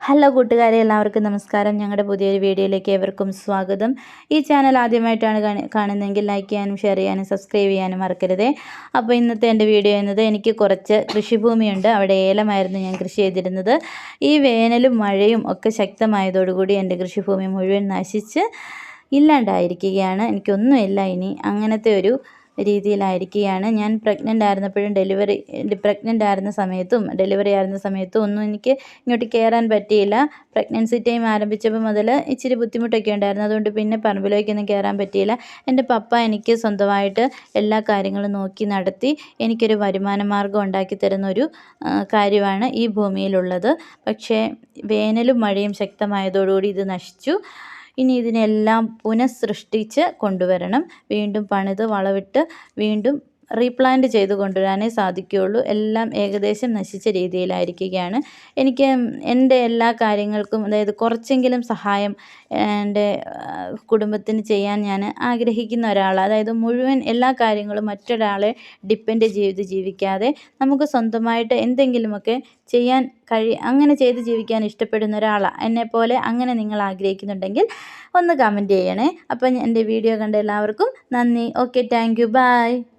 Hello കൂട്ടുകാരെ എല്ലാവർക്കും നമസ്കാരം. ഞങ്ങളുടെ പുതിയൊരു വീഡിയോയിലേക്ക് ഏവർക്കും സ്വാഗതം. ഈ ചാനൽ ആദ്യമായിട്ടാണ് കാണി- കാണുന്നതെങ്കിൽ ലൈക്ക് ചെയ്യാനും ഷെയർ ചെയ്യാനും സബ്സ്ക്രൈബ് ചെയ്യാനും മറക്കരുതേ. അപ്പോൾ ഇന്നത്തെ എന്റെ വീഡിയോ എന്നത് എനിക്ക് കുറച്ച് കൃഷിഭൂമിയുണ്ട്. അവിടെ ഏലമായിരുന്നു ഞാൻ കൃഷി ചെയ്തിരുന്നത്. ഈ വേനലും മഴയും ഒക്കെ ശക്തമായതോടുകൂടി എന്റെ കൃഷിഭൂമി മുഴുവൻ നശിച്ച് ഇല്ലാണ്ടായിരിക്കുകയാണ്. എനിക്കൊന്നുമില്ല ഇനി അങ്ങനത്തെ ഒരു രീതിയിലായിരിക്കുകയാണ്. ഞാൻ പ്രഗ്നന്റ് ആയിരുന്നപ്പോഴും ഡെലിവറി പ്രഗ്നന്റ് ആയിരുന്ന സമയത്തും ഡെലിവറി ആയിരുന്ന സമയത്തും ഒന്നും എനിക്ക് ഇങ്ങോട്ട് കയറാൻ പറ്റിയില്ല. പ്രഗ്നൻസി ടൈം ആരംഭിച്ചപ്പോൾ മുതൽ ഇച്ചിരി ബുദ്ധിമുട്ടൊക്കെ ഉണ്ടായിരുന്നു. അതുകൊണ്ട് പിന്നെ പറമ്പിലേക്കൊന്നും കയറാൻ പറ്റിയില്ല. എന്റെ പപ്പ എനിക്ക് സ്വന്തമായിട്ട് എല്ലാ കാര്യങ്ങളും നോക്കി നടത്തി എനിക്കൊരു വരുമാന മാർഗം ഉണ്ടാക്കി തരുന്ന ഒരു കാര്യമാണ് ഈ ഭൂമിയിലുള്ളത്. പക്ഷേ വേനലും മഴയും ശക്തമായതോടുകൂടി ഇത് നശിച്ചു. ഇനി ഇതിനെല്ലാം പുനഃസൃഷ്ടിച്ച് കൊണ്ടുവരണം. വീണ്ടും പണിത് വളവിട്ട് വീണ്ടും റീപ്ലാന്റ് ചെയ്ത് കൊണ്ടുവരാനേ സാധിക്കുകയുള്ളൂ. എല്ലാം ഏകദേശം നശിച്ച രീതിയിലായിരിക്കുകയാണ്. എനിക്ക് എന്റെ എല്ലാ കാര്യങ്ങൾക്കും അതായത് കുറച്ചെങ്കിലും സഹായം എന്റെ കുടുംബത്തിന് ചെയ്യാൻ ഞാൻ ആഗ്രഹിക്കുന്ന ഒരാൾ അതായത് മുഴുവൻ എല്ലാ കാര്യങ്ങളും മറ്റൊരാളെ ഡിപ്പെൻഡ് ചെയ്ത് ജീവിക്കാതെ നമുക്ക് സ്വന്തമായിട്ട് എന്തെങ്കിലുമൊക്കെ ചെയ്യാൻ കഴി അങ്ങനെ ചെയ്ത് ജീവിക്കാൻ ഇഷ്ടപ്പെടുന്ന ഒരാളാണ് എന്നെപ്പോലെ അങ്ങനെ നിങ്ങൾ ആഗ്രഹിക്കുന്നുണ്ടെങ്കിൽ ഒന്ന് കമന്റ് ചെയ്യണേ. അപ്പം എന്റെ വീഡിയോ കണ്ട എല്ലാവർക്കും നന്ദി. Okay thank you by